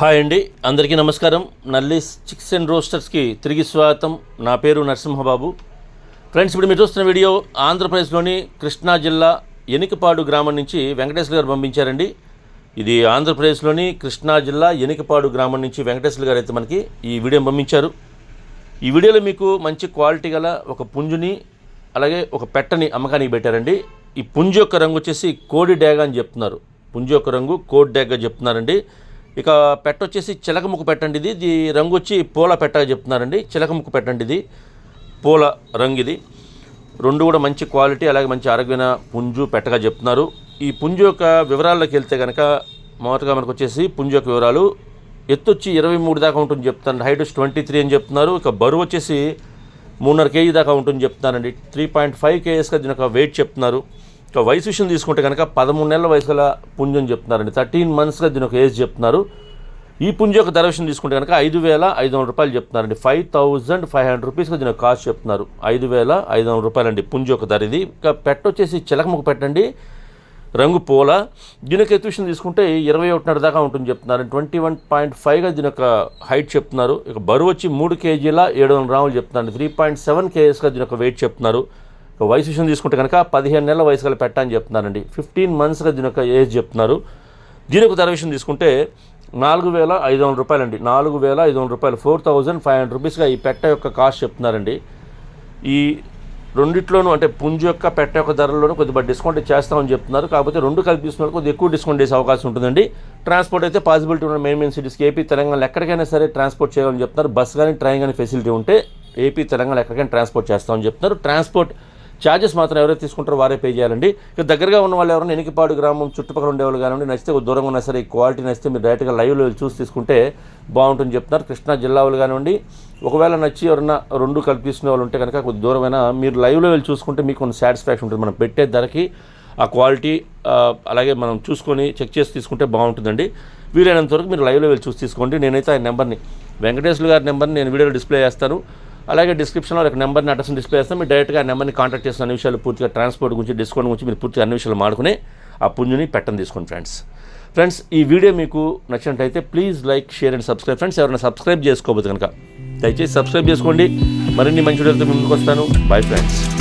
Hi అండి. అందరికీ నమస్కారం. నల్లీస్ చిక్స్ అండ్ రోస్టర్స్కి తిరిగి స్వాగతం. నా పేరు నరసింహబాబు. ఫ్రెండ్స్ ఇప్పుడు మీరు చూస్తున్న వీడియో ఆంధ్రప్రదేశ్లోని కృష్ణా జిల్లా ఎనికపాడు గ్రామం నుంచి వెంకటేశ్వర గారు పంపించారండి. ఇది ఆంధ్రప్రదేశ్లోని కృష్ణా జిల్లా ఎనికపాడు గ్రామం నుంచి వెంకటేశ్వర గారు అయితే మనకి ఈ వీడియో పంపించారు. ఈ వీడియోలో మీకు మంచి క్వాలిటీ గల ఒక పుంజుని అలాగే ఒక పెట్టని అమ్మకానికి పెట్టారండి. ఈ పుంజు యొక్క రంగు వచ్చేసి కోడి డ్యాగ అని చెప్తున్నారు. పుంజు యొక్క రంగు కోడి డ్యాగ చెప్తున్నారండి. ఇక పెట్ట వచ్చేసి చిలకముక్కు పెట్టండి ఇది. ఇది రంగు వచ్చి పూల పెట్టగా చెప్తున్నారండి. చిలకముక్కు పెట్టండి ఇది. పూల రంగు ఇది. రెండు కూడా మంచి క్వాలిటీ అలాగే మంచి ఆరోగ్యమైన పుంజు పెట్టగా చెప్తున్నారు. ఈ పుంజు యొక్క వివరాల్లోకి వెళ్తే కనుక మొదటగా మనకు వచ్చేసి పుంజు యొక్క వివరాలు. ఎత్తు వచ్చి ఇరవై మూడు దాకా ఉంటుంది చెప్తాను హైట్ వచ్చి ట్వంటీ త్రీ అని చెప్తున్నారు. ఇక బరువు వచ్చేసి మూడున్నర కేజీ దాకా ఉంటుంది చెప్తున్నారండి త్రీ పాయింట్ ఫైవ్ కేజెస్గా దీని యొక్క వెయిట్ చెప్తున్నారు. ఇక వయసు విషయం తీసుకుంటే కనుక పదమూడు నెలల వయసు గల చెప్తున్నారండి. థర్టీన్ మంత్స్గా దీని ఒక ఏజ్ చెప్తున్నారు. ఈ పుంజు యొక్క ధర విషయం తీసుకుంటే కనుక ఐదు వేల ఐదు వందల రూపాయలు చెప్తున్నారండి. ఫైవ్ థౌజండ్ ఫైవ్ హండ్రెడ్ రూపీస్గా దీని కాస్ట్ చెప్తున్నారు. ఐదు వేల ఐదు వందల రూపాయలండి పుంజు యొక్క ధర ఇది. ఇంకా పెట్ట వచ్చేసి చిలకముఖ పెట్టండి. రంగు పూల. దీనికి ఎత్తుషన్ తీసుకుంటే ఇరవై ఒకటిన్నర దాకా ఉంటుంది చెప్తున్నారు ట్వంటీ వన్ పాయింట్ ఫైవ్గా దీని యొక్క హైట్ చెప్తున్నారు. ఇక బరువు వచ్చి మూడు కేజీల ఏడు వందల గ్రాములు చెప్తున్నారు త్రీ పాయింట్ సెవెన్ కేజెస్గా దీని యొక్క వెయిట్ చెప్తున్నారు. వయసు విషయం తీసుకుంటే కనుక పదిహేను నెలల వయసు గల పెట్టని చెప్తున్నారండి. ఫిఫ్టీన్ మంత్స్గా దీని యొక్క ఏజ్ చెప్తున్నారు. దీని యొక్క ధర విషయం తీసుకుంటే నాలుగు వేల ఐదు వందల రూపాయలండి. నాలుగు వేల ఐదు వందల రూపాయలు. ఫోర్ థౌజండ్ ఫైవ్ హండ్రెడ్ రూపీస్గా ఈ పెట్ట యొక్క కాస్ట్ చెప్తున్నారండి. ఈ రెండిట్లోనూ అంటే పుంజు యొక్క పెట్ట యొక్క ధరల్లోనూ కొద్దిగా డిస్కౌంట్ చేస్తామని చెప్తున్నారు. కాకపోతే రెండు కలిపి కొద్దిగా ఎక్కువ డిస్కౌంట్ చేసే అవకాశం ఉంటుందండి. ట్రాన్స్పోర్ట్ అయితే పాసిబిలిటీ ఉన్న మెయిన్ మెయిన్ సిటీస్కి ఏపీ తెలంగాణ ఎక్కడికైనా సరే ట్రాన్స్పోర్ట్ చేయాలని చెప్తున్నారు. బస్ కానీ ట్రైన్ కానీ ఫెసిలిటీ ఉంటే ఏపీ తెలంగాణ ఎక్కడికైనా ట్రాన్స్పోర్ట్ చేస్తామని చెప్తున్నారు. ట్రాన్స్పోర్ట్ ఛార్జెస్ మాత్రం ఎవరైతే తీసుకుంటారో వారే పే చేయాలండి. ఇక దగ్గరగా ఉన్న వాళ్ళు ఎవరైనా ఎనికిపాడు గ్రామం చుట్టుపక్కల ఉండేవాళ్ళు కానివ్వండి నచ్చితే దూరంగా ఉన్నా సరే ఈ క్వాలిటీ నచ్చితే మీరు డైరెక్ట్గా లైవ్లో వెళ్ళి చూసి తీసుకుంటే బాగుంటుంది చెప్తున్నారు. కృష్ణా జిల్లా వాళ్ళు కానివ్వండి ఒకవేళ నచ్చి ఎవరైనా రెండు కల్పిస్తున్న వాళ్ళు ఉంటే కనుక కొద్ది దూరమైనా మీరు లైవ్లో వెళ్ళి చూసుకుంటే మీకు కొంచెం సాటిస్ఫాక్షన్ ఉంటుంది. మనం పెట్టే ధరకి ఆ క్వాలిటీ అలాగే మనం చూసుకొని చెక్ చేసి తీసుకుంటే బాగుంటుందండి. వీలైనంత వరకు మీరు లైవ్లో వెళ్ళి చూసి తీసుకోండి. నేనైతే ఆయన నెంబర్ని వెంకటేశ్వర గారి నెంబర్ని నేను వీడియోలో డిస్ప్లే చేస్తాను. అలాగే డిస్క్రిప్షన్లో ఒక నెంబర్ని అడ్రస్ని డిస్ప్లే చేస్తాం. మీరు డైరెక్ట్గా ఆ నెంబర్ని కాంటాక్ట్ చేసిన అన్ని విషయాలు పూర్తిగా ట్రాన్స్పోర్ట్ గురించి డిస్కౌంట్ గురించి మీరు పూర్తిగా అన్ని విషయాలు మాడుకుని ఆ పుంజుని పెట్టని తీసుకోండి ఫ్రెండ్స్ ఫ్రెండ్స్ ఈ వీడియో మీకు నచ్చినట్టయితే please like share and subscribe friends ఎవరైనా సబ్స్క్రైబ్ చేసుకోవద్దు కనుక దయచేసి సబ్స్క్రైబ్ చేసుకోండి. మరిన్ని మంచి వీడియోలతో ముందుకు వస్తాను. Bye friends